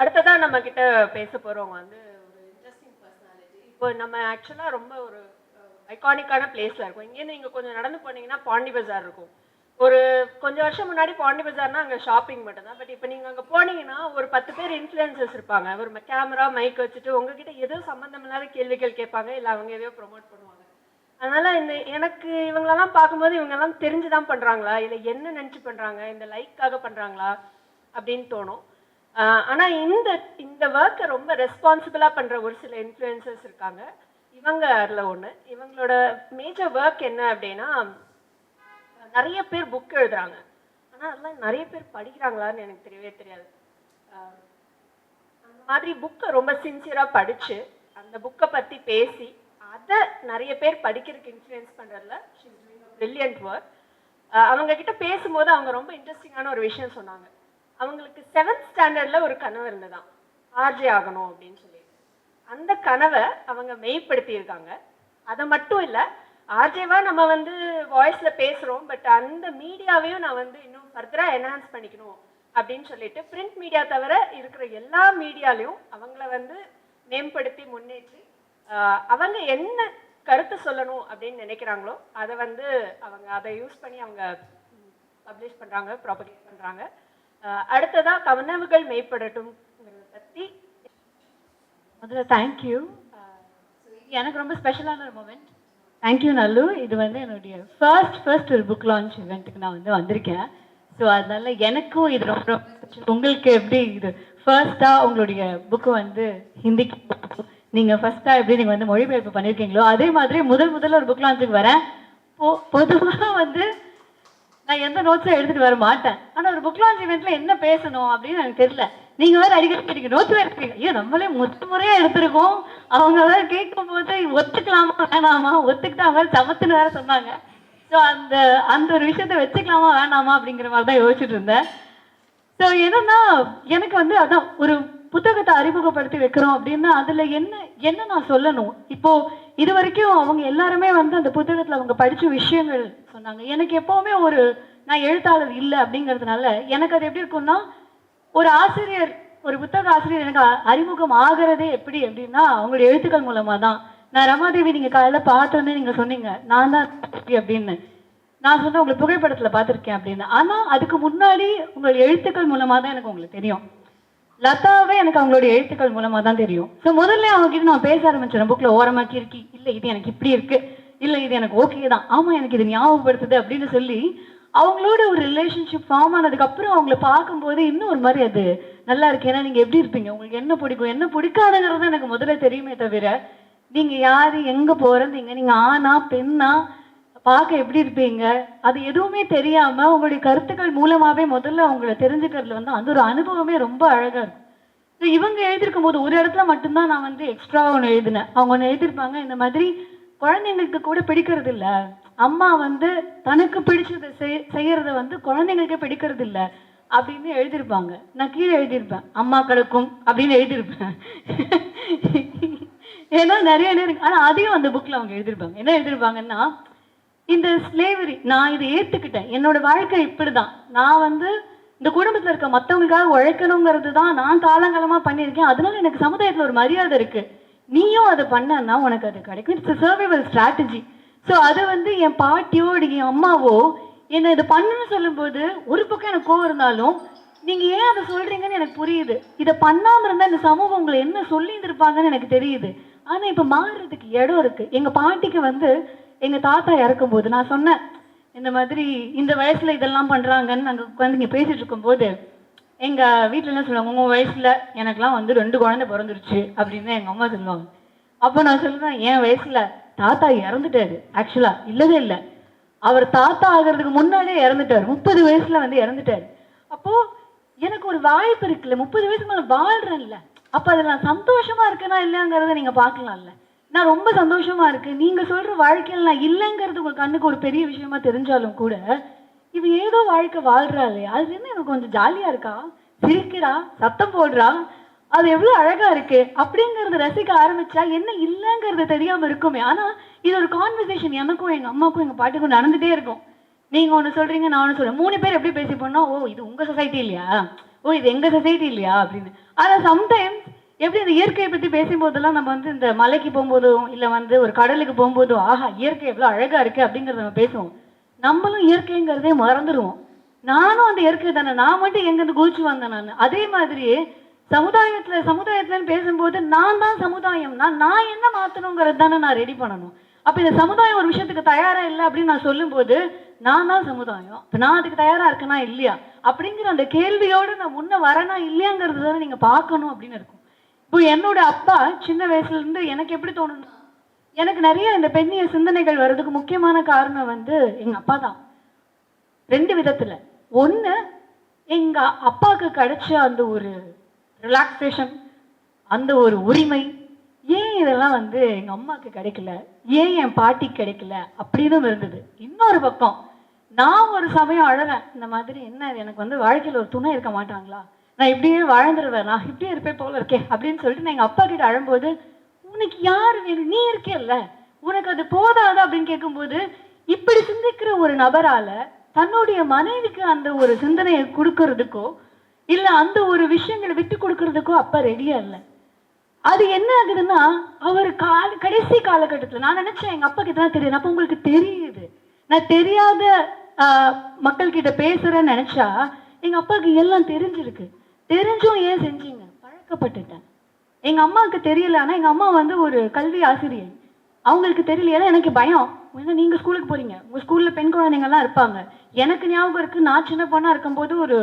அடுத்ததா நம்ம கிட்ட பேச போறவங்க வந்து ஒரு இன்ட்ரெஸ்டிங் பர்சனாலிட்டி இப்போ நம்ம ஆக்சுவலா ரொம்ப ஒரு ஐகானிக்கான பிளேஸ்ல இருக்கும். இங்கேருந்து நீங்க கொஞ்சம் நடந்து போனீங்கன்னா பாண்டி பஜார் இருக்கும். ஒரு கொஞ்சம் வருஷம் முன்னாடி பாண்டி பஜார்னா அங்கே ஷாப்பிங் மட்டும்தான். பட் இப்போ நீங்கள் அங்கே போனீங்கன்னா ஒரு பத்து பேர் இன்ஃப்ளூயன்சர்ஸ் இருப்பாங்க. ஒரு கேமரா மைக் வச்சுட்டு உங்ககிட்ட ஏதோ சம்மந்தம் இல்லாத கேள்விகள் கேட்பாங்க இல்லை அவங்க எதையோ ப்ரொமோட் பண்ணுவாங்க. அதனால இந்த எனக்கு இவங்களெல்லாம் பார்க்கும்போது இவங்கெல்லாம் தெரிஞ்சு தான் பண்ணுறாங்களா இல்லை என்ன நினச்சி பண்ணுறாங்க இந்த லைக்காக பண்ணுறாங்களா அப்படின்னு தோணும். ஆனா இந்த இந்த ஒர்க்கை ரொம்ப ரெஸ்பான்சிபிளா பண்ற ஒரு சில இன்ஃப்ளூயன்சர்ஸ் இருக்காங்க. இவங்க அதில் ஒன்று இவங்களோட மேஜர் ஒர்க் என்ன அப்படின்னா நிறைய பேர் புக் எழுதுறாங்க. ஆனால் அதெல்லாம் நிறைய பேர் படிக்கிறாங்களான்னு எனக்கு தெரியவே தெரியாது. அந்த மாதிரி புக்கை ரொம்ப சின்சியராக படித்து அந்த புக்கை பற்றி பேசி அதை நிறைய பேர் படிக்கிறதுக்கு இன்ஃப்ளூயன்ஸ் பண்ணுறதுல ப்ரில்லியன்ட் ஒர்க் அவங்க கிட்ட பேசும்போது அவங்க ரொம்ப இன்ட்ரெஸ்டிங்கான ஒரு விஷயம் சொன்னாங்க. அவங்களுக்கு செவன்த் ஸ்டாண்டர்டில் ஒரு கனவு இருந்ததாம். ஆர்ஜே ஆகணும் அப்படின்னு சொல்லி. அந்த கனவை அவங்க மெய்ப்படுத்தியிருக்காங்க. அதை மட்டும் இல்லை ஆர்ஜேவாக நம்ம வந்து வாய்ஸில் பேசுகிறோம் பட் அந்த மீடியாவையும் நான் வந்து இன்னும் ஃபர்தராக என்ஹான்ஸ் பண்ணிக்கணும் அப்படின்னு சொல்லிட்டு பிரிண்ட் மீடியா தவிர இருக்கிற எல்லா மீடியாலையும் அவங்கள வந்து மேம்படுத்தி முன்னேற்றி அவங்க என்ன கருத்து சொல்லணும் அப்படின்னு நினைக்கிறாங்களோ அதை வந்து அவங்க அதை யூஸ் பண்ணி அவங்க பப்ளிஷ் பண்ணுறாங்க ப்ராபகேட் பண்ணுறாங்க அடுத்ததாக கவனவுகள் மேம்படட்டும் பற்றி முதல்ல தேங்க்யூ எனக்கு ரொம்ப ஸ்பெஷலான ஒரு மூமெண்ட் தேங்க்யூ நல்லு இது வந்து என்னுடைய ஃபர்ஸ்ட் ஃபர்ஸ்ட் ஒரு புக் லான்ச் இவெண்ட்டுக்கு நான் வந்து வந்திருக்கேன். ஸோ அதனால எனக்கும் இது ரொம்ப ரொம்ப உங்களுக்கு எப்படி இது ஃபர்ஸ்ட்டாக உங்களுடைய புக்கு வந்து ஹிந்திக்கு நீங்கள் ஃபர்ஸ்ட்டாக எப்படி நீங்கள் வந்து மொழிபெயர்ப்பு பண்ணியிருக்கீங்களோ அதே மாதிரி முதல் முதல்ல ஒரு புக் லான்ச்சுக்கு வரேன். பொதுவாக வந்து நான் எந்த நோட்ஸும் எடுத்துட்டு வர மாட்டேன். ஆனால் ஒரு புக் லான்ச் இவெண்ட்ல என்ன பேசணும் அப்படின்னு எனக்கு தெரியல. நீங்க வேற அடிக்கடி கேட்டீங்க நோட்ஸ் வேற இருக்கீங்க ஐயோ நம்மளே முத்து முறையா எடுத்திருக்கோம். அவங்க வேற கேட்கும் போது ஒத்துக்கலாமா வேணாமா? ஒத்துக்கிட்டா வேற சமத்துன்னு வேற சொன்னாங்க. ஸோ அந்த அந்த ஒரு விஷயத்த வச்சுக்கலாமா வேணாமா அப்படிங்கிற மாதிரி தான் யோசிச்சுட்டு இருந்தேன். ஸோ என்னன்னா எனக்கு வந்து அதான் ஒரு புத்தகத்தை அறிமுகப்படுத்தி வைக்கிறோம் அப்படின்னா அதுல என்ன என்ன நான் சொல்லணும்? இப்போ இது வரைக்கும் அவங்க எல்லாருமே வந்து அந்த புத்தகத்துல அவங்க படிச்ச விஷயங்கள் சொன்னாங்க. எனக்கு எப்பவுமே ஒரு நான் எழுத்தாளர் இல்லை அப்படிங்கிறதுனால எனக்கு அது எப்படி இருக்கும்னா ஒரு ஆசிரியர் ஒரு புத்தக ஆசிரியர் எனக்கு அறிமுகம் ஆகிறதே எப்படி அப்படின்னா அவங்களுடைய எழுத்துக்கள் மூலமா தான். நான் ரமாதேவி நீங்க காலையில பார்த்தோன்னே நீங்க சொன்னீங்க நான் தான் அப்படின்னு. நான் சொன்ன உங்களை புகைப்படத்துல பார்த்திருக்கேன் அப்படின்னு. ஆனா அதுக்கு முன்னாடி உங்களுடைய எழுத்துக்கள் மூலமா தான் எனக்கு உங்களுக்கு தெரியும். லதாவே எனக்கு அவங்களுடைய எழுத்துக்கள் மூலமா தான் தெரியும். ஸோ முதல்ல அவங்க கிட்ட நான் பேச ஆரம்பிச்சேன். புக்ல ஓரமாக்கி இருக்கி. இல்லை இது எனக்கு இப்படி இருக்கு. இல்லை இது எனக்கு ஓகே தான். ஆமா எனக்கு இது ஞாபகப்படுத்துது அப்படின்னு சொல்லி அவங்களோட ஒரு ரிலேஷன்ஷிப் ஃபார்ம் ஆனதுக்கு அப்புறம் அவங்கள பார்க்கும்போது இன்னும் ஒரு மாதிரி அது நல்லா இருக்கு. ஏன்னா நீங்க எப்படி இருப்பீங்க? உங்களுக்கு என்ன பிடிக்கும்? என்ன பிடிக்காதுங்கிறது எனக்கு முதல்ல தெரியுமே தவிர நீங்க யாரு? எங்க போறீங்க நீங்க ஆனா பெண்ணா? பார்க்க எப்படி இருப்பீங்க? அது எதுவுமே தெரியாம உங்களுடைய கருத்துக்கள் மூலமாவே முதல்ல அவங்கள தெரிஞ்சுக்கிறதுல வந்து அந்த ஒரு அனுபவமே ரொம்ப அழகா இருக்கும். இவங்க எழுதியிருக்கும் போது ஒரு இடத்துல மட்டும்தான் நான் வந்து எக்ஸ்ட்ரா ஒன்று எழுதினேன். அவங்க ஒன்று எழுதியிருப்பாங்க இந்த மாதிரி குழந்தைங்களுக்கு கூட பிடிக்கிறது இல்ல அம்மா வந்து தனக்கு பிடிச்சதை செய் செய்யறத வந்து குழந்தைங்களுக்கே பிடிக்கிறது இல்ல அப்படின்னு எழுதியிருப்பாங்க. நான் கீழே எழுதியிருப்பேன் அம்மாக்களுக்கும் அப்படின்னு எழுதியிருப்பேன். ஏன்னா நிறைய நேரம் ஆனா அதையும் அந்த புக்ல அவங்க எழுதியிருப்பாங்க. என்ன எழுதியிருப்பாங்கன்னா இந்த ஸ்லேவரி நான் இதை ஏற்றுக்கிட்டேன் என்னோட வாழ்க்கை இப்படிதான். நான் வந்து இந்த குடும்பத்தில் இருக்க மற்றவங்களுக்காக உழைக்கணுங்கிறது தான் நான் காலங்காலமாக பண்ணியிருக்கேன். அதனால எனக்கு சமுதாயத்தில் ஒரு மரியாதை இருக்கு. நீயும் அதை பண்ணனா உனக்கு அது கிடைக்கும். இட்ஸ் சர்வைவல் ஸ்ட்ராட்டஜி ஸோ அதை வந்து என் பாட்டியோ இல்லை என் அம்மாவோ என்னை இதை பண்ணுன்னு சொல்லும்போது ஒரு பக்கம் எனக்கு கோவம் இருந்தாலும் நீங்கள் ஏன் அதை சொல்கிறீங்கன்னு எனக்கு புரியுது. இதை பண்ணாமல் இருந்தால் இந்த சமூகம் உங்களை என்ன சொல்லி இருந்திருப்பாங்கன்னு எனக்கு தெரியுது. ஆனால் இப்போ மாறுறதுக்கு இடம் இருக்குது எங்கள் பாட்டிக்கு வந்து எங்கள் தாத்தா இறக்கும்போது நான் சொன்னேன் இந்த மாதிரி இந்த வயசில் இதெல்லாம் பண்ணுறாங்கன்னு நாங்கள் உட்காந்து இங்க பேசிட்டு இருக்கும்போது எங்கள் வீட்டில் என்ன சொல்லுவாங்க உங்கள் வயசில் எனக்குலாம் வந்து ரெண்டு குழந்தை பிறந்துருச்சு அப்படின்னு எங்கள் அம்மா சொல்லுவாங்க. அப்போ நான் சொல்லுவேன் என் வயசில் தாத்தா இறந்துட்டாரு. ஆக்சுவலாக இல்லவே இல்லை. அவர் தாத்தா ஆகிறதுக்கு முன்னாடியே இறந்துட்டாரு. முப்பது வயசில் வந்து இறந்துட்டார். அப்போது எனக்கு ஒரு வாய்ப்பு இருக்குல்ல முப்பது வயசுக்கு மேலே வாழ்கிறேன்ல அப்போ அதில் நான் சந்தோஷமாக இருக்கேனா இல்லையாங்கிறத நீங்கள் பார்க்கலாம்ல. நான் ரொம்ப சந்தோஷமா இருக்கு. நீங்க சொல்ற வாழ்க்கையில நான் இல்லைங்கிறது உங்க கண்ணுக்கு ஒரு பெரிய விஷயமா தெரிஞ்சாலும் கூட இவ ஏதோ வாழ்க்கை வாழ்றா இல்லையா அது என்ன எனக்கு கொஞ்சம் ஜாலியா இருக்கா? சிரிக்கிறா? சத்தம் போடுறா? அது எவ்வளவு அழகா இருக்கு. அப்படிங்கறத ரசிக்க ஆரம்பிச்சா என்ன இல்லைங்கிறது தெரியாம இருக்குமே. ஆனா இது ஒரு கான்வர்சேஷன் எனக்கும் எங்க அம்மாக்கும் எங்க பாட்டுக்கும் நடந்துட்டே இருக்கும். நீங்க ஒண்ணு சொல்றீங்க நான் ஒண்ணு சொல்றேன். மூணு பேர் எப்படி பேசி போனா ஓ இது உங்க சொசைட்டி இல்லையா? ஓ இது எங்க சொசைட்டி இல்லையா? அப்படின்னு. ஆனா சம்டைம்ஸ் எப்படி இந்த இயற்கையை பற்றி பேசும்போதெல்லாம் நம்ம வந்து இந்த மலைக்கு போகும்போதும் இல்லை வந்து ஒரு கடலுக்கு போகும்போதும் ஆஹா இயற்கை எவ்வளோ அழகாக இருக்குது அப்படிங்கிறத நம்ம பேசுவோம். நம்மளும் இயற்கைங்கிறதே மறந்துடுவோம் நானும் அந்த இயற்கை தானே. நான் மட்டும் எங்கேருந்து குதிச்சு வந்தேன் நான். அதே மாதிரி சமுதாயத்தில் சமுதாயத்துலன்னு பேசும்போது நான் தான் சமுதாயம். நான் நான் என்ன மாற்றணுங்கிறது தானே நான் ரெடி பண்ணணும். அப்போ இந்த சமுதாயம் ஒரு விஷயத்துக்கு தயாராக இல்லை அப்படின்னு நான் சொல்லும்போது நான் தான் சமுதாயம். இப்போ நான் அதுக்கு தயாராக இருக்கேனா இல்லையா? அப்படிங்கிற அந்த கேள்வியோடு நான் முன்ன வரேனா இல்லையாங்கிறது தானே நீங்கள் பார்க்கணும் அப்படின்னு இருக்கும். இப்போ என்னோட அப்பா சின்ன வயசுலேருந்து எனக்கு எப்படி தோணும்னா எனக்கு நிறைய இந்த பெண்ணிய சிந்தனைகள் வர்றதுக்கு முக்கியமான காரணம் வந்து எங்கள் அப்பா தான். ரெண்டு விதத்தில். ஒன்று எங்கள் அப்பாவுக்கு கிடைச்ச அந்த ஒரு ரிலாக்ஸேஷன் அந்த ஒரு உரிமை ஏன் இதெல்லாம் வந்து எங்கள் அம்மாவுக்கு கிடைக்கல? ஏன் என் பாட்டிக்கு கிடைக்கல? அப்படின்னு இருந்தது. இன்னொரு பக்கம் நான் ஒரு சமயம் அழறேன் இந்த மாதிரி என்ன இது எனக்கு வந்து வாழ்க்கையில் ஒரு துணை இருக்க மாட்டாங்களா? நான் இப்படியே வாழ்ந்துருவேன் நான் இப்படியே இருப்பேன் போல இருக்கேன் அப்படின்னு சொல்லிட்டு நான் எங்கள் அப்பா கிட்ட அழும்போது உனக்கு யார் வேணும்? நீ இருக்கேல்ல உனக்கு அது போதாதா? அப்படின்னு கேட்கும்போது இப்படி சிந்திக்கிற ஒரு நபரால தன்னுடைய மனைவிக்கு அந்த ஒரு சிந்தனையை கொடுக்கறதுக்கோ இல்லை அந்த ஒரு விஷயங்களை விட்டு கொடுக்கறதுக்கோ அப்பா ரெடியா இல்லை. அது என்ன ஆகுதுன்னா அவர் கால கடைசி காலகட்டத்தில் நான் நினைச்சேன் எங்கள் அப்பா கிட்ட தான் தெரியும் அப்போ உங்களுக்கு தெரியுது. நான் தெரியாத மக்கள் கிட்ட பேசுறேன்னு நினைச்சா எங்க அப்பாவுக்கு எல்லாம் தெரிஞ்சிருக்கு. தெரிஞ்சும் ஏன் செஞ்சீங்க? பழக்கப்பட்டுட்டேன். எங்க அம்மாவுக்கு தெரியல ஆனா எங்க அம்மா வந்து ஒரு கல்வி ஆசிரியர். அவங்களுக்கு தெரியல ஏன்னா எனக்கு பயம். ஏன்னா நீங்க ஸ்கூலுக்கு போறீங்க. உங்க ஸ்கூல்ல பெண் குழந்தைங்க எல்லாம் இருப்பாங்க. எனக்கு ஞாபகம் இருக்கு நான் சின்ன பொண்ணா இருக்கும்போது ஒரு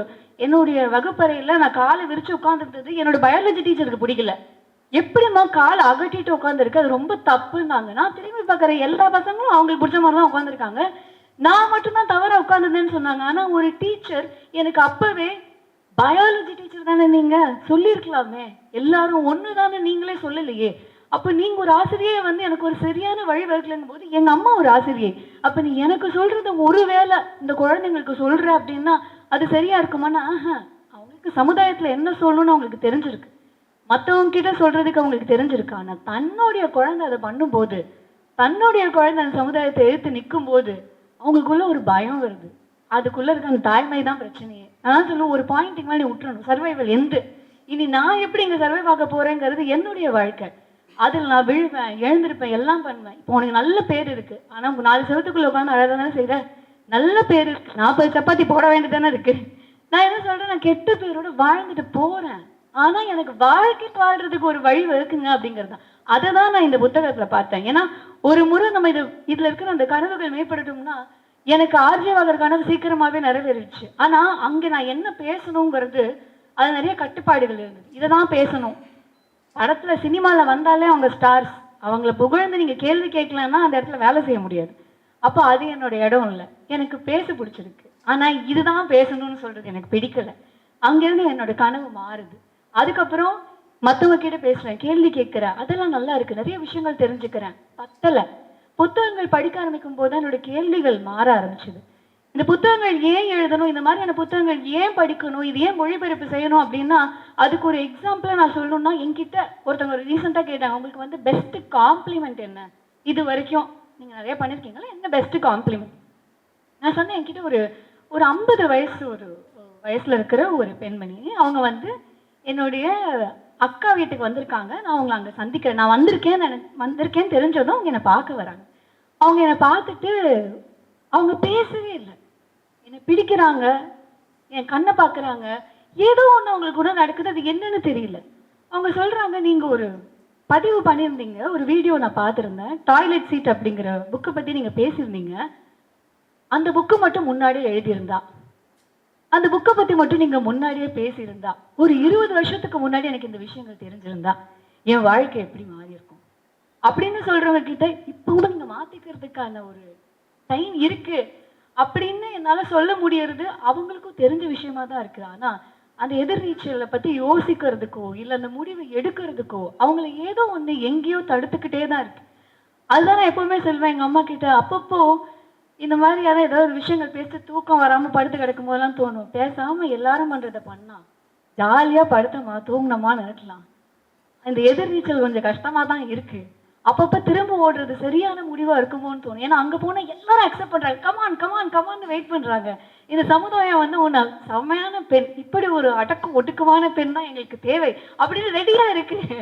என்னுடைய வகுப்பறையில நான் காலை விரிச்சு உட்காந்துருந்தது என்னோட பயாலஜி டீச்சருக்கு பிடிக்கல. எப்படிம்மா காலை அகட்டிட்டு உட்காந்துருக்கு அது ரொம்ப தப்புன்னாங்க. நான் திரும்பி பார்க்குற எல்லா பசங்களும் அவங்களுக்கு பிடிச்ச மாதிரி தான் உட்காந்துருக்காங்க நான் மட்டும்தான் தவறாக உட்காந்துருந்தேன்னு சொன்னாங்க. ஆனா ஒரு டீச்சர் எனக்கு அப்பவே பயாலஜி டீச்சர் தானே நீங்க? சொல்லியிருக்கலாமே. எல்லாரும் ஒன்று தானே நீங்களே சொல்லலையே. அப்போ நீங்க ஒரு ஆசிரியை வந்து எனக்கு ஒரு சரியான வழி வகுக்கலங்கும் போது எங்க அம்மா ஒரு ஆசிரியை. அப்ப நீ எனக்கு சொல்றது ஒருவேளை இந்த குழந்தைங்களுக்கு சொல்ற அப்படின்னா அது சரியா இருக்குமான்னா அவங்களுக்கு சமுதாயத்துல என்ன சொல்லணும்னு அவங்களுக்கு தெரிஞ்சிருக்கு. மத்தவங்க கிட்ட சொல்றதுக்கு அவங்களுக்கு தெரிஞ்சிருக்கு. ஆனா தன்னுடைய குழந்தை அதை பண்ணும்போது தன்னுடைய குழந்தை அந்த சமுதாயத்தை எடுத்து நிற்கும் போது அவங்களுக்குள்ள ஒரு பயம் வருது. அதுக்குள்ள இருக்க அந்த தாய்மை தான் பிரச்சனையே. நான் சொல்லுவேன் ஒரு பாயிண்ட்டுக்கு மேலே விட்டுறணும் சர்வைவல் எந்த இனி நான் எப்படி இங்கே சர்வை பார்க்க போறேங்கிறது என்னுடைய வாழ்க்கை. அதில் நான் விழுவேன் எழுந்திருப்பேன் எல்லாம் பண்ணுவேன். இப்போ உனக்கு நல்ல பேர் இருக்கு. ஆனால் உங்க நாலு செவத்துக்குள்ளே உட்காந்து அழகாக தானே செய்கிற நல்ல பேர் இருக்கு. நாற்பது சப்பாத்தி போட வேண்டியதானே இருக்கு. நான் என்ன சொல்றேன்? நான் கெட்ட பேரோட வாழ்ந்துட்டு போறேன். ஆனா எனக்கு வாழ்க்கை வாழ்றதுக்கு ஒரு வழி இருக்குங்க அப்படிங்கிறது தான். அதை தான் நான் இந்த புத்தகத்துல பார்த்தேன். ஏன்னா ஒரு முறை நம்ம இது இதுல இருக்கிற அந்த கனவுகள் மேம்படுத்தோம்னா எனக்கு ஆர்ஜியவாகர் கனவு சீக்கிரமாகவே நிறைவேறிடுச்சு. ஆனால் அங்கே நான் என்ன பேசணுங்கிறது அது நிறைய கட்டுப்பாடுகள் இருந்தது. இதை தான் பேசணும். படத்தில் சினிமாவில் வந்தாலே அவங்க ஸ்டார்ஸ் அவங்கள புகழ்ந்து நீங்கள் கேள்வி கேட்கலன்னா அந்த இடத்துல வேலை செய்ய முடியாது. அப்போ அது என்னோட இடம் இல்லை. எனக்கு பேச பிடிச்சிருக்கு. ஆனால் இதுதான் பேசணும்னு சொல்கிறது எனக்கு பிடிக்கல. அங்கேருந்து என்னோட கனவு மாறுது. அதுக்கப்புறம் மற்றவங்க கிட்ட பேசுகிறேன் கேள்வி கேட்குறேன். அதெல்லாம் நல்லா இருக்குது நிறைய விஷயங்கள் தெரிஞ்சுக்கிறேன். பத்தலை. புத்தகங்கள் படிக்க ஆரம்பிக்கும் போது என்னோட கேள்விகள் மாற ஆரம்பிச்சது. இந்த புத்தகங்கள் ஏன் எழுதணும்? இந்த மாதிரியான புத்தகங்கள் ஏன் படிக்கணும்? இது ஏன் மொழிபெயர்ப்பு செய்யணும் அப்படின்னா அதுக்கு ஒரு எக்ஸாம்பிளா நான் சொல்லணும்னா என்கிட்ட ஒருத்தவங்க ரீசெண்டாக கேட்டாங்க உங்களுக்கு வந்து பெஸ்ட் காம்ப்ளிமெண்ட் என்ன? இது வரைக்கும் நீங்க நிறைய பண்ணிருக்கீங்களா? என்ன பெஸ்ட் காம்ப்ளிமெண்ட் நான் சொன்னேன் என்கிட்ட ஒரு ஒரு ஐம்பது வயசு ஒரு வயசுல இருக்கிற ஒரு பெண்மணி அவங்க வந்து என்னுடைய அக்கா வீட்டுக்கு வந்திருக்காங்க. நான் அவங்களை அங்கே சந்திக்கிறேன். நான் வந்திருக்கேன் வந்திருக்கேன்னு தெரிஞ்சதும் அவங்க என்னை பார்க்க வராங்க. அவங்க என்னை பார்த்துட்டு அவங்க பேசவே இல்லை. என்னை பிடிக்கிறாங்க. என் கண்ணை பார்க்குறாங்க. ஏதோ ஒன்று அவங்களுக்கு கூட நடக்குது. அது என்னன்னு தெரியல. அவங்க சொல்கிறாங்க நீங்கள் ஒரு பதிவு பண்ணியிருந்தீங்க. ஒரு வீடியோ நான் பார்த்துருந்தேன். டாய்லெட் சீட் அப்படிங்கிற புக்கை பற்றி நீங்கள் பேசியிருந்தீங்க. அந்த புக்கு மட்டும் முன்னாடியே எழுதியிருந்தா. அந்த புக்கை பத்தி மட்டும் நீங்க முன்னாடியே பேசியிருந்தா ஒரு இருபது வருஷத்துக்கு முன்னாடி எனக்கு இந்த விஷயங்கள் தெரிஞ்சிருந்தா என் வாழ்க்கை எப்படி மாறி இருக்கும்? அப்படின்னு சொல்றவங்க கிட்ட இப்போ கூட நீங்க மாத்திக்கிறதுக்கான ஒரு டைம் இருக்கு அப்படின்னு என்னால சொல்ல முடியறது அவங்களுக்கும் தெரிஞ்ச விஷயமா தான் இருக்கு. ஆனா அந்த எதிர்நீச்சலை பத்தி யோசிக்கிறதுக்கோ இல்லை அந்த முடிவை எடுக்கிறதுக்கோ அவங்கள ஏதோ ஒண்ணு எங்கேயோ தடுத்துக்கிட்டே தான் இருக்கு. அதுதான் நான் எப்பவுமே சொல்வேன் எங்க அம்மா கிட்ட அப்பப்போ இந்த மாதிரியான ஏதாவது ஒரு விஷயங்கள் பேசி தூக்கம் வராமல் படுத்து கிடக்கும் போதெல்லாம் தோணும். பேசாமல் எல்லாரும் பண்ணுறதை பண்ணா ஜாலியாக படுத்தோமா தூங்கினோமா நினைக்கலாம். இந்த எதிர்நீச்சல் கொஞ்சம் கஷ்டமாக தான் இருக்குது அப்பப்போ திரும்ப ஓடுறது சரியான முடிவாக இருக்குமோன்னு தோணும். ஏன்னா அங்கே போனால் எல்லாரும் அக்செப்ட் பண்ணுறாங்க கமான் கமான் கமான்னு வெயிட் பண்ணுறாங்க இந்த சமுதாயம் வந்து உன்னை செம்மையான பெண் இப்படி ஒரு அடக்கு ஒடுக்கமான பெண் தான் எங்களுக்கு தேவை. அப்படின்னு ரெடியாக இருக்குது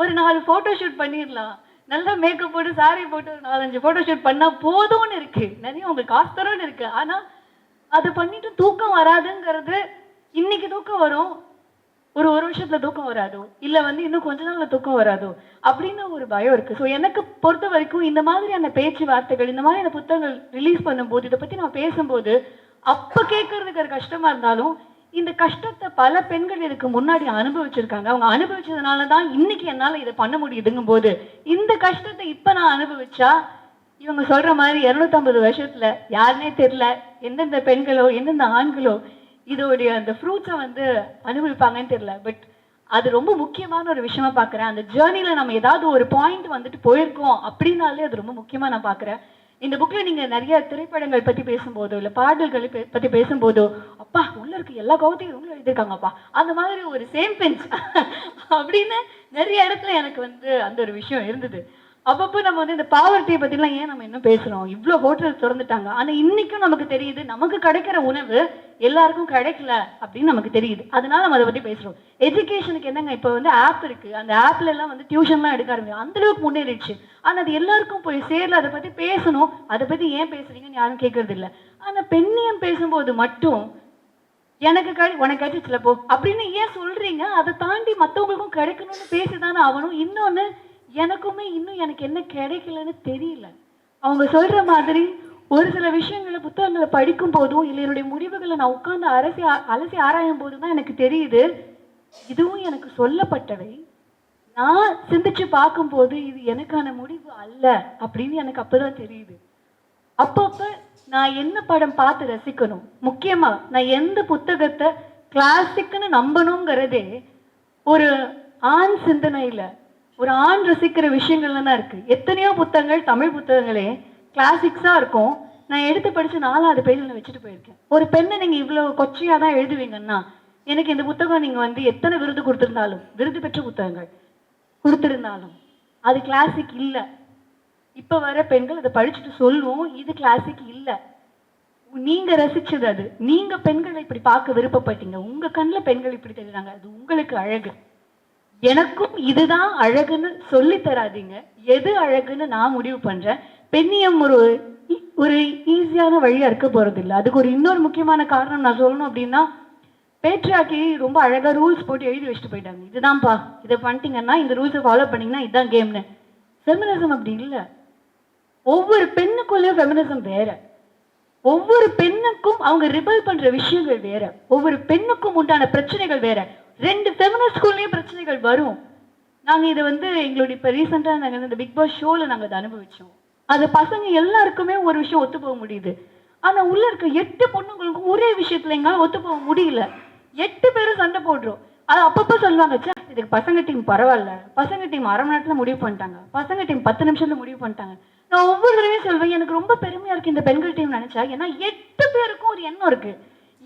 ஒரு நாலு ஃபோட்டோ ஷூட் பண்ணிடலாம். நல்லா மேக்கப் போட்டு சாரி போட்டு ஒரு நாலஞ்சு போட்டோ ஷூட் பண்ணா போதும்னு இருக்கு. நிறைய உங்களுக்கு காசு தரோன்னு இருக்கு. ஆனா அது பண்ணிட்டு தூக்கம் வராதுங்கிறது இன்னைக்கு தூக்கம் வரும். ஒரு ஒரு வருஷத்துல தூக்கம் வராதோ? இல்ல வந்து இன்னும் கொஞ்ச நாள்ல தூக்கம் வராதோ? அப்படின்னு ஒரு பயம் இருக்கு. ஸோ எனக்கு பொறுத்த வரைக்கும் இந்த மாதிரியான பேச்சுவார்த்தைகள் இந்த மாதிரியான புத்தகங்கள் ரிலீஸ் பண்ணும்போது இதை பத்தி நான் பேசும்போது அப்ப கேட்கறதுக்கு ஒரு கஷ்டமா இருந்தாலும் இந்த கஷ்டத்தை பல பெண்கள் இதுக்கு முன்னாடி அனுபவிச்சிருக்காங்க. அவங்க அனுபவிச்சதுனால தான் இன்னைக்கு என்னால் இதை பண்ண முடியுதுங்கும் போது இந்த கஷ்டத்தை இப்போ நான் அனுபவிச்சா இவங்க சொல்ற மாதிரி 250 வருஷத்துல யாருனே தெரியல எந்தெந்த பெண்களோ எந்தெந்த ஆண்களோ இதோடைய அந்த ஃப்ரூட்ஸை வந்து அனுபவிப்பாங்கன்னு தெரியல. பட் அது ரொம்ப முக்கியமான ஒரு விஷயமா பார்க்குறேன் அந்த ஜேர்னியில் நம்ம ஏதாவது ஒரு பாயிண்ட் வந்துட்டு போயிருக்கோம் அப்படின்னாலே அது ரொம்ப முக்கியமாக நான் பார்க்குறேன் இந்த புக்ல நீங்க நிறைய திரைப்படங்கள் பத்தி பேசும்போதோ இல்ல பாடல்களை பத்தி பேசும்போதோ அப்பா உள்ள இருக்க எல்லா கவுத்தையும் உள்ள எழுதியிருக்காங்கப்பா. அந்த மாதிரி ஒரு சேம் பெஞ்ச் அப்படின்னு நிறைய இடத்துல எனக்கு வந்து அந்த ஒரு விஷயம் இருந்தது. அப்பப்போ நம்ம வந்து இந்த பாவர்ட்டியை பத்திலாம் ஏன் நம்ம இன்னும் பேசுறோம்? இவ்வளோ ஹோட்டல் திறந்துட்டாங்க. ஆனா இன்னைக்கும் நமக்கு தெரியுது நமக்கு கிடைக்கிற உணவு எல்லாருக்கும் கிடைக்கல அப்படின்னு நமக்கு தெரியுது. அதனால நம்ம அதை பத்தி பேசுறோம். எஜுகேஷனுக்கு என்னங்க இப்போ வந்து ஆப் இருக்கு. அந்த ஆப்ல எல்லாம் வந்து டியூஷன்லாம் எடுக்க ஆரம்பிக்கும் அந்த அளவுக்கு முன்னேறிடுச்சு. ஆனா அது எல்லாருக்கும் போய் சேரல. அதை பத்தி பேசணும். அதை பத்தி ஏன் பேசுறீங்கன்னு யாரும் கேட்கறது இல்லை. ஆனா பெண்ணியம் பேசும்போது மட்டும் எனக்கு கிடை உனக்கு கிடைச்சிச்சுல போ அப்படின்னு ஏன் சொல்றீங்க? அதை தாண்டி மற்றவங்களுக்கும் கிடைக்கணும்னு பேசிதானே ஆகணும். இன்னொன்னு எனக்குமே இன்னும் எனக்கு என்ன கிடைக்கலன்னு தெரியல. அவங்க சொல்ற மாதிரி ஒரு சில விஷயங்களை புத்தகங்களை படிக்கும் போதும் இல்லை என்னுடைய முடிவுகளை நான் உட்கார்ந்து அரசி அலசி ஆராயும் போது தான் எனக்கு தெரியுது. இதுவும் எனக்கு சொல்லப்பட்டவை. நான் சிந்திச்சு பார்க்கும்போது இது எனக்கான முடிவு அல்ல அப்படின்னு எனக்கு அப்போதான் தெரியுது. அப்பப்ப நான் என்ன படம் பார்த்து ரசிக்கணும்? முக்கியமா நான் எந்த புத்தகத்தை கிளாசிக்னு நம்பணுங்கிறதே ஒரு ஆண் சிந்தனையில ஒரு ஆண் ரசிக்கிற விஷயங்கள்ல தான் இருக்கு. எத்தனையோ புத்தகங்கள் தமிழ் புத்தகங்களே கிளாசிக்ஸா இருக்கும். நான் எடுத்து படிச்சு நாலாவது பேஜில் வச்சுட்டு போயிருக்கேன். ஒரு பெண்ணை நீங்க இவ்வளவு கொச்சையா தான் எழுதுவீங்கன்னா எனக்கு இந்த புத்தகம் நீங்க வந்து எத்தனை விருது கொடுத்திருந்தாலும் விருது பெற்ற புத்தகங்கள் கொடுத்திருந்தாலும் அது கிளாசிக் இல்லை. இப்போ வர பெண்கள் அதை படிச்சுட்டு சொல்லுவோம் இது கிளாசிக் இல்லை. நீங்க ரசிச்சது அது. நீங்க பெண்களை இப்படி பார்க்க விருப்பப்பட்டீங்க. உங்க கண்ணில் பெண்கள் இப்படி தெரியுறாங்க. அது உங்களுக்கு அழகு. எனக்கும் இதுதான் அழகுன்னு சொல்லி தராதீங்க. எது அழகுன்னு நான் முடிவு பண்றேன். பெண்ணியம் ஒரு ஒரு ஈஸியான வழியா இருக்க போறது இல்லை அதுக்கு ஒரு இன்னொரு முக்கியமான காரணம் நான் சொல்லணும் அப்படின்னா பேட்ரியாக்கி ரொம்ப அழகா ரூல்ஸ் போட்டு எழுதி வச்சுட்டு போயிட்டாங்க. இதுதான்ப்பா இதை பண்ணிட்டீங்கன்னா இந்த ரூல்ஸை ஃபாலோ பண்ணீங்கன்னா இதுதான் கேம்னு ஃபெமினிசம் அப்படி இல்லை. ஒவ்வொரு பெண்ணுக்குள்ளேயும் ஃபெமினிசம் வேற. ஒவ்வொரு பெண்ணுக்கும் அவங்க ரிபல் பண்ற விஷயங்கள் வேற. ஒவ்வொரு பெண்ணுக்கும் உண்டான பிரச்சனைகள் வேற. ரெண்டு ஃபெமினிஸ்ட்குள்ளேயும் பிரச்சனைகள் வரும். நாங்கள் இதை வந்து எங்களுடைய இப்போ ரீசெண்டாக நாங்கள் இந்த பிக் பாஸ் ஷோவில் நாங்கள் அதை அனுபவிச்சோம். அது பசங்க எல்லாருக்குமே ஒரு விஷயம் ஒத்து போக முடியுது. ஆனால் உள்ளே இருக்க எட்டு பொண்ணுங்களுக்கும் ஒரே விஷயத்துல எங்களால் ஒத்து போக முடியல. எட்டு பேரும் சண்டை போடுறோம். அது அப்பப்போ சொல்லுவாங்க ச்சே இதுக்கு பசங்க டீம் பரவாயில்ல. பசங்க டீம் அரை மணி நேரத்தில் முடிவு பண்ணிட்டாங்க. பசங்க டீம் பத்து நிமிஷத்தில் முடிவு பண்ணிட்டாங்க. நான் ஒவ்வொரு தடவையும் சொல்வேன் எனக்கு ரொம்ப பெருமையாக இருக்குது இந்த பெண்கள் டீம் நினச்சா. ஏன்னா எட்டு பேருக்கும் ஒரு எண்ணம் இருக்குது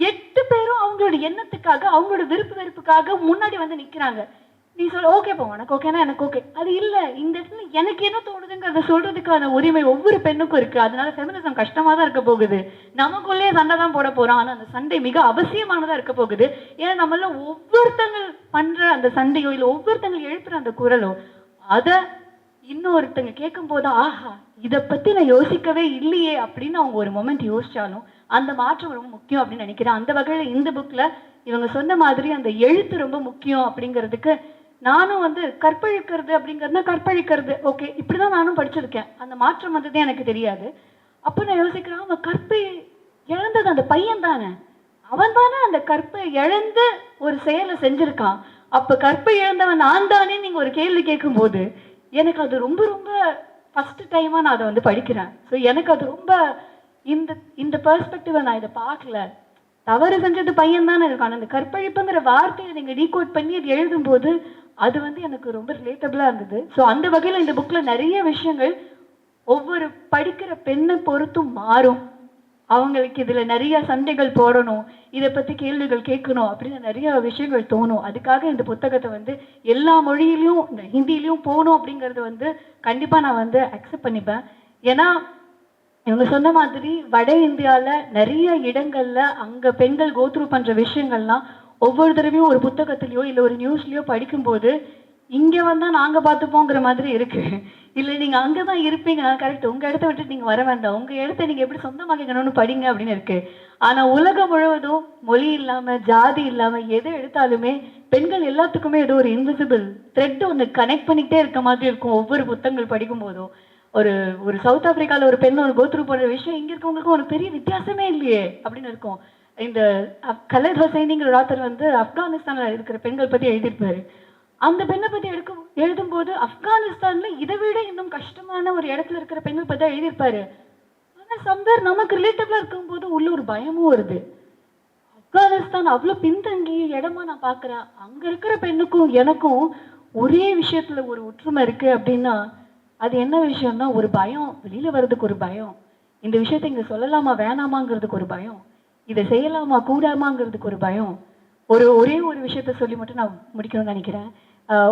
எட்டு பேரும் அவங்களோட எண்ணத்துக்காக அவங்களோட விருப்பு வெறுப்புக்காக முன்னாடி வந்து நிக்கிறாங்க. நீ சொல்ல ஓகேப்பா உனக்கு ஓகேனா எனக்கு ஓகே அது இல்லை. இந்த இடத்துல எனக்கு என்ன தோணுதுங்கிறத சொல்றதுக்கான உரிமை ஒவ்வொரு பெண்ணுக்கும் இருக்கு. அதனால ஃபெமினிசம் கஷ்டமா தான் இருக்க போகுது. நமக்குள்ளேயே சண்டை தான் போட போறோம். ஆனா அந்த சண்டை மிக அவசியமானதா இருக்க போகுது. ஏன்னா நம்மள ஒவ்வொருத்தங்கள் பண்ற அந்த சண்டையோ இல்லை ஒவ்வொருத்தங்கள் எழுப்புற அந்த குரலோ அதை இன்னொருத்தங்க கேட்கும் போது ஆஹா இதை பத்தி நான் யோசிக்கவே இல்லையே அப்படின்னு அவங்க ஒரு மொமெண்ட் யோசிச்சாலும் அந்த மாற்றம் ரொம்ப முக்கியம் அப்படின்னு நினைக்கிறேன். அந்த வகையில் இந்த புக்கில் இவங்க சொன்ன மாதிரி அந்த எழுத்து ரொம்ப முக்கியம் அப்படிங்கிறதுக்கு நானும் வந்து கற்பழிக்கிறது அப்படிங்கிறதுனா கற்பழிக்கிறது. ஓகே இப்படி தான் நானும் படிச்சிருக்கேன். அந்த மாற்றம் வந்ததே எனக்கு தெரியாது. அப்போ நான் யோசிக்கிறேன் அவன் கற்பை இழந்தது அந்த பையன் தானே? அவன் தானே அந்த கற்பை இழந்து ஒரு செயலை செஞ்சிருக்கான். அப்போ கற்பை இழந்தவன் நான் தானே நீங்கள் ஒரு கேள்வி கேட்கும்போது எனக்கு அது ரொம்ப ரொம்ப ஃபஸ்ட்டு டைமாக நான் அதை வந்து படிக்கிறேன். ஸோ எனக்கு அது ரொம்ப இந்த இந்த பெர்ஸ்பெக்டிவை நான் இதை பார்க்கல. தவறு செஞ்சது பையன் தானே இருக்கான். அந்த கற்பழிப்புங்கிற வார்த்தையை நீங்கள் டீகோட் பண்ணி அது எழுதும்போது அது வந்து எனக்கு ரொம்ப ரிலேட்டபிளாக இருந்தது. ஸோ அந்த வகையில் இந்த புக்கில் நிறைய விஷயங்கள் ஒவ்வொரு படிக்கிற பெண்ணை பொறுத்தும் மாறும். அவங்களுக்கு இதில் நிறைய சண்டைகள் போடணும். இதை பற்றி கேள்விகள் கேட்கணும் அப்படின்னு நிறைய விஷயங்கள் தோணும். அதுக்காக இந்த புத்தகத்தை வந்து எல்லா மொழியிலையும் இந்த ஹிந்திலையும் போகணும் அப்படிங்கிறது வந்து கண்டிப்பாக நான் வந்து அக்செப்ட் பண்ணிப்பேன். ஏன்னா இவங்க சொன்ன மாதிரி வட இந்தியால நிறைய இடங்கள்ல அங்க பெண்கள் கோத்ரூ பண்ற விஷயங்கள்லாம் ஒவ்வொரு தடவையும் ஒரு புத்தகத்திலயோ இல்ல ஒரு நியூஸ்லயோ படிக்கும்போது இங்க வந்தா நாங்க பார்த்துப்போங்கிற மாதிரி இருக்கு. இல்ல நீங்க அங்கதான் இருப்பீங்க. கரெக்ட் உங்க இடத்த விட்டு நீங்க வர வேண்டாம். உங்க இடத்த நீங்க எப்படி சொந்தமாக்கணும்னு படிங்க அப்படின்னு இருக்கு. ஆனா உலகம் முழுவதும் மொழி இல்லாம ஜாதி இல்லாம எதை எடுத்தாலுமே பெண்கள் எல்லாத்துக்குமே ஏதோ ஒரு இன்விசிபிள் த்ரெட் ஒன்று கனெக்ட் பண்ணிக்கிட்டே இருக்க மாதிரி இருக்கும் ஒவ்வொரு புத்தகங்கள் படிக்கும் போதும் ஒரு ஒரு சவுத் ஆப்பிரிக்காவில் ஒரு பெண் ஒரு கோத்ரூ போடுற விஷயம் இங்கே இருக்கவங்களுக்கும் ஒரு பெரிய வித்தியாசமே இல்லையே அப்படின்னு இருக்கும். இந்த அப்- கலத் ஹொசைனிங்கிற ஆத்தர் வந்து ஆப்கானிஸ்தானில் இருக்கிற பெண்கள் பற்றி எழுதியிருப்பாரு. அந்த பெண்ணை பற்றி எடுக்கும் எழுதும்போது ஆப்கானிஸ்தானில் இதை விட இன்னும் கஷ்டமான ஒரு இடத்துல இருக்கிற பெண்கள் பற்றி தான் எழுதியிருப்பாரு. ஆனால் சம்பேர் நமக்கு ரிலேட்டிவ்ல இருக்கும்போது உள்ள ஒரு பயமும் வருது. ஆப்கானிஸ்தான் அவ்வளோ பின்தங்கிய இடமா நான் பார்க்குறேன் அங்கே இருக்கிற பெண்ணுக்கும் எனக்கும் ஒரே விஷயத்தில் ஒரு ஒற்றுமை இருக்குது அப்படின்னா அது என்ன விஷயம்னா ஒரு பயம் வெளியில் வர்றதுக்கு ஒரு பயம். இந்த விஷயத்தை இங்கே சொல்லலாமா வேணாமாங்கிறதுக்கு ஒரு பயம். இதை செய்யலாமா கூடாமாங்கிறதுக்கு ஒரு பயம். ஒரு ஒரே ஒரு விஷயத்த சொல்லி மட்டும் நான் முடிக்கணும்னு நினைக்கிறேன்.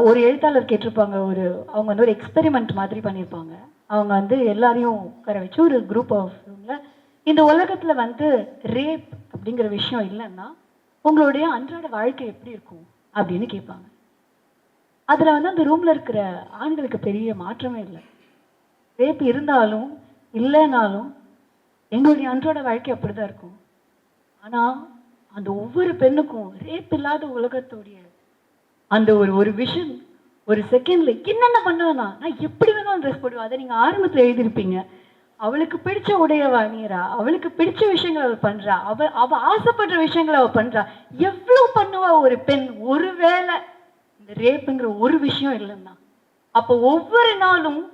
ஒரு எழுத்தாளர் கேட்டிருப்பாங்க ஒரு அவங்க வந்து ஒரு எக்ஸ்பெரிமெண்ட் மாதிரி பண்ணியிருப்பாங்க. அவங்க வந்து எல்லாரையும் உட்கார வச்சு ஒரு குரூப் ஆஃப் ரூமில் இந்த உலகத்தில் வந்து ரேப் அப்படிங்கிற விஷயம் இல்லைன்னா உங்களுடைய அன்றாட வாழ்க்கை எப்படி இருக்கும் அப்படின்னு கேட்பாங்க. அதில் வந்து அந்த ரூமில் இருக்கிற ஆண்களுக்கு பெரிய மாற்றமே இல்லை. ரேப் இருந்தாலும் இல்லைனாலும் எங்களுடைய அன்றோட வாழ்க்கை அப்படிதான் இருக்கும். ஆனால் அந்த ஒவ்வொரு பெண்ணுக்கும் ரேப் இல்லாத உலகத்துடைய அந்த ஒரு ஒரு விஷன் ஒரு செகண்ட்ல என்னென்ன பண்ணுவேனா நான் எப்படி வேணாலும் ட்ரெஸ் போடுவேன். அதை நீங்கள் ஆரம்பத்தில் எழுதியிருப்பீங்க. அவளுக்கு பிடிச்ச உடைய வாங்கிறா அவளுக்கு பிடிச்ச விஷயங்கள் அவள் பண்ணுறா அவள் அவள் ஆசைப்படுற விஷயங்களை அவள் பண்ணுறா எவ்வளோ பண்ணுவா ஒரு பெண்? ஒருவேளை இந்த ரேப்புங்கிற ஒரு விஷயம் இல்லைன்னா. அப்போ ஒவ்வொரு நாளும்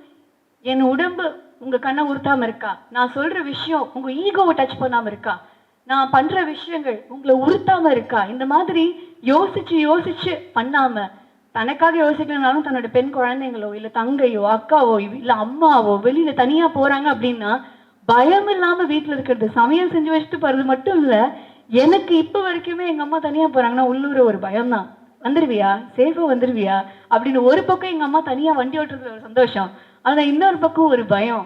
என் உடம்பு உங்க கண்ணை உறுத்தாம இருக்கா? நான் சொல்ற விஷயம் உங்க ஈகோவை டச் பண்ணாம இருக்கா? நான் பண்ற விஷயங்கள் உங்களை உறுத்தாம இருக்கா? இந்த மாதிரி யோசிச்சு யோசிச்சு பண்ணாம தனக்காக யோசிக்கலனாலும் தன்னோட பெண் குழந்தைங்களோ இல்ல தங்கையோ அக்காவோ இல்ல அம்மாவோ வெளியில தனியா போறாங்க அப்படின்னா பயம் இல்லாம வீட்டுல இருக்கிறது சமையல் செஞ்சு வச்சுட்டு போறது மட்டும் இல்ல எனக்கு இப்ப வரைக்குமே எங்க அம்மா தனியா போறாங்கன்னா உள்ளூர ஒரு பயம்தான். வந்துருவியா? சேஃபா வந்துருவியா? அப்படின்னு ஒரு பக்கம் எங்க அம்மா தனியா வண்டி ஓட்டுறதுல ஒரு சந்தோஷம். ஆனா இன்னொரு பக்கம் ஒரு பயம்.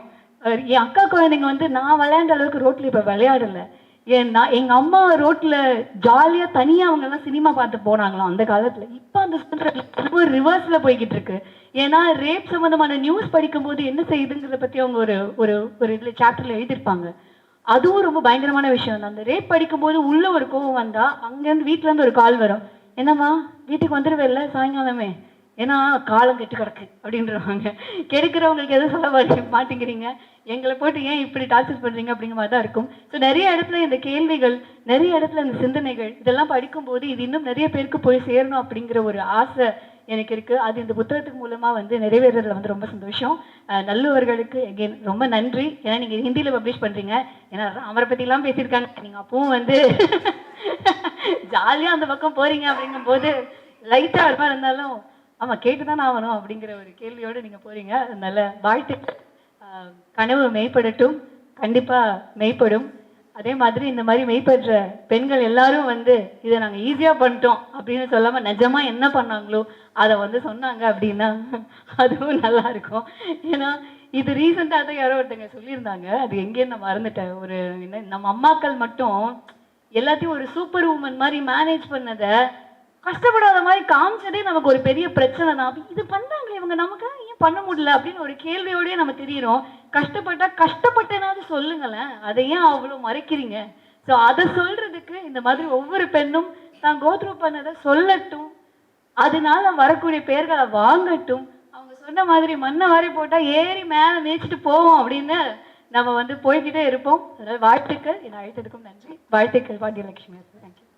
என் அக்கா குழந்தைங்க வந்து நான் விளையாண்ட அளவுக்கு ரோட்ல இப்ப விளையாடல. ஏன் நான் எங்க அம்மா ரோட்ல ஜாலியா தனியா அவங்க எல்லாம் சினிமா பார்த்து போனாங்களாம் அந்த காலத்துல. இப்ப அந்த சொல்ற ரிவர்ஸ்ல போய்கிட்டு இருக்கு. ஏன்னா ரேப் சம்பந்தமான நியூஸ் படிக்கும்போது என்ன செய்யுதுங்கிறத பத்தி அவங்க ஒரு ஒரு ஒரு இதுல சாப்டர்ல எழுதியிருப்பாங்க. அதுவும் ரொம்ப பயங்கரமான விஷயம் தான். அந்த ரேப் படிக்கும்போது உள்ள ஒரு கோவம் வந்தா அங்கேருந்து வீட்ல இருந்து ஒரு கால் வரும். என்னம்மா வீட்டுக்கு வந்துருவேல்ல சாயங்காலமே. ஏன்னா காலம் கெட்டு கிடக்கு அப்படின்றவாங்க. கெடுக்கிறவங்களுக்கு எதுவும் சொல்ல மாட்டேங்கிறீங்க? எங்களை போட்டு ஏன் இப்படி டார்ச்சர் பண்ணுறீங்க அப்படிங்கிற மாதிரி தான் இருக்கும். ஸோ நிறைய இடத்துல இந்த கேள்விகள் நிறைய இடத்துல இந்த சிந்தனைகள் இதெல்லாம் படிக்கும்போது இது இன்னும் நிறைய பேருக்கு போய் சேரணும் அப்படிங்கிற ஒரு ஆசை எனக்கு இருக்குது அது இந்த புத்தகத்துக்கு மூலமாக வந்து நிறைவேறதுல வந்து ரொம்ப சந்தோஷம். நல்லுவர்களுக்கு again ரொம்ப நன்றி. ஏன்னா நீங்கள் ஹிந்தியில் பப்ளிஷ் பண்ணுறீங்க ஏன்னா அவரை பற்றிலாம் பேசியிருக்காங்க. நீங்கள் அப்பவும் வந்து ஜாலியா அந்த பக்கம் போறீங்க அப்படிங்கும்போது லைட்டா ஒரு மாதிரி இருந்தாலும் ஆமா கேட்டுதானே ஆகணும் அப்படிங்கிற ஒரு கேள்வியோட நீங்க போறீங்க. அதனால வாழ்த்து. கனவு மெய்ப்படட்டும் கண்டிப்பா மெய்ப்படும். அதே மாதிரி இந்த மாதிரி மெய்ப்படுற பெண்கள் எல்லாரும் வந்து இதை நாங்க ஈஸியா பண்ணிட்டோம் அப்படின்னு சொல்லாம நிஜமா என்ன பண்ணாங்களோ அதை வந்து சொன்னாங்க அப்படின்னா அதுவும் நல்லா இருக்கும். ஏன்னா இது ரீசெண்டாக தான் யாரோ ஒருத்தங்க சொல்லியிருந்தாங்க. அது எங்கேன்னு நான் மறந்துட்டேன். ஒரு என்ன நம்ம அம்மாக்கள் மட்டும் எல்லாத்தையும் ஒரு சூப்பர் உமன் மாதிரி மேனேஜ் பண்ணதை கஷ்டப்படாத மாதிரி காமிச்சதே நமக்கு ஒரு பெரிய பிரச்சனை தான் இது பண்ணாங்களே இவங்க நமக்கு? ஏன் பண்ண முடியல? அப்படின்னு ஒரு கேள்வியோடய நம்ம தெரியிறோம். கஷ்டப்பட்டா கஷ்டப்பட்டேனாவது சொல்லுங்களேன். அதை ஏன் அவ்வளோ மறைக்கிறீங்க? ஸோ அதை சொல்றதுக்கு இந்த மாதிரி ஒவ்வொரு பெண்ணும் தான் கோத்ரூ பண்ணதை சொல்லட்டும். அதனால வரக்கூடிய பெயர்களை வாங்கட்டும். அவங்க சொன்ன மாதிரி மண்ணை வாரி போட்டால் ஏறி மேலே மேய்ச்சிட்டு போவோம் அப்படின்னு நம்ம வந்து போய்கிட்டே இருப்போம். அதனால வாழ்த்துக்கள். என் அழைத்ததுக்கும் நன்றி. வாழ்த்துக்கள் பாண்டியலட்சுமி தேங்க்யூ